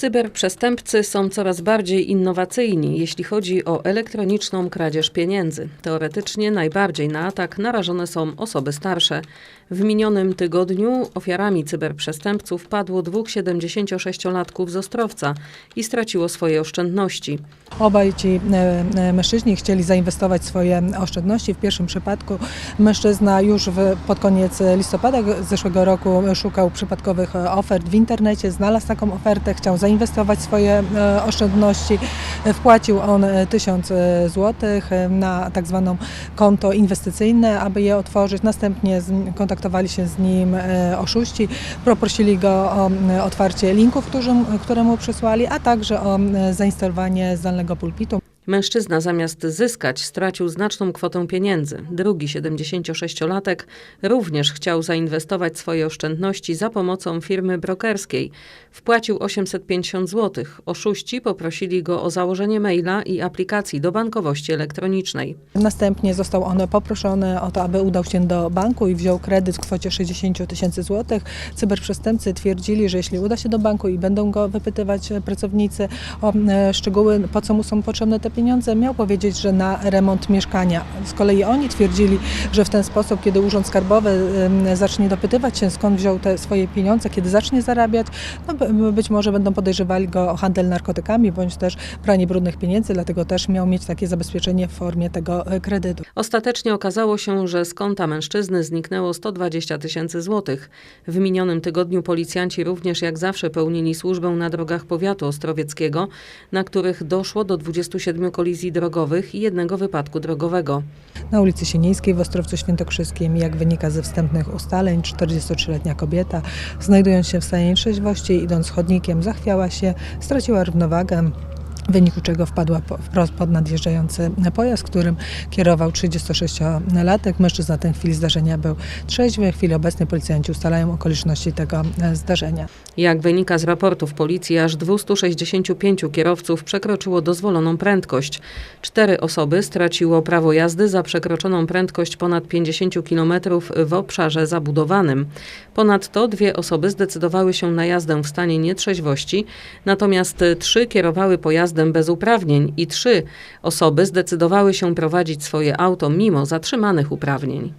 Cyberprzestępcy są coraz bardziej innowacyjni, jeśli chodzi o elektroniczną kradzież pieniędzy. Teoretycznie najbardziej na atak narażone są osoby starsze. W minionym tygodniu ofiarami cyberprzestępców padło dwóch 76-latków z Ostrowca i straciło swoje oszczędności. Obaj ci e, e, mężczyźni chcieli zainwestować swoje oszczędności. W pierwszym przypadku mężczyzna już w, pod koniec listopada zeszłego roku szukał przypadkowych ofert w internecie, znalazł taką ofertę, chciał zainwestować swoje e, oszczędności. E, Wpłacił on e, 1000 zł na tak zwaną konto inwestycyjne, aby je otworzyć. Następnie kontaktowali się z nim e, oszuści, poprosili go o e, otwarcie linków, którzy, które mu przysłali, a także o e, zainstalowanie zdalnego pulpitu. Mężczyzna zamiast zyskać stracił znaczną kwotę pieniędzy. Drugi 76-latek również chciał zainwestować swoje oszczędności za pomocą firmy brokerskiej. Wpłacił 850 zł. Oszuści poprosili go o założenie maila i aplikacji do bankowości elektronicznej. Następnie został on poproszony o to, aby udał się do banku i wziął kredyt w kwocie 60 tysięcy złotych. Cyberprzestępcy twierdzili, że jeśli uda się do banku i będą go wypytywać pracownicy o e, szczegóły, po co mu są potrzebne te pieniądze, miał powiedzieć, że na remont mieszkania. Z kolei oni twierdzili, że w ten sposób, kiedy Urząd Skarbowy zacznie dopytywać się, skąd wziął te swoje pieniądze, kiedy zacznie zarabiać, no, by- być może będą podejrzewali go o handel narkotykami bądь też pranie brudnych pieniędzy, dlatego też miał mieć takie zabezpieczenie w formie tego e, kredytu. Ostatecznie okazało się, że z konta mężczyzny zniknęło 120 tysięcy złotych. W minionym tygodniu policjanci również jak zawsze pełnili służbę na drogach powiatu ostrowieckiego, na których doszło do 27 kolizji drogowych i jednego wypadku drogowego. Na ulicy Sienieńskiej w Ostrowcu Świętokrzyskim, jak wynika ze wstępnych ustaleń, 43-letnia kobieta, znajdując się w stanie trzeźwości, idąc chodnikiem, zachwiała się, straciła równowagę. W wyniku czego wpadła wprost pod nadjeżdżający pojazd, którym kierował 36-latek. Mężczyzna w tej chwili zdarzenia był trzeźwy. W chwili obecnej policjanci ustalają okoliczności tego e, zdarzenia. Jak wynika z raportów policji, aż 265 kierowców przekroczyło dozwoloną prędkość. Cztery osoby straciło prawo jazdy za przekroczoną prędkość ponad 50 km w obszarze zabudowanym. Ponadto dwie osoby zdecydowały się na jazdę w stanie nietrzeźwości, natomiast trzy kierowały pojazdem bez uprawnień i trzy osoby zdecydowały się prowadzić swoje auto mimo zatrzymanych uprawnień.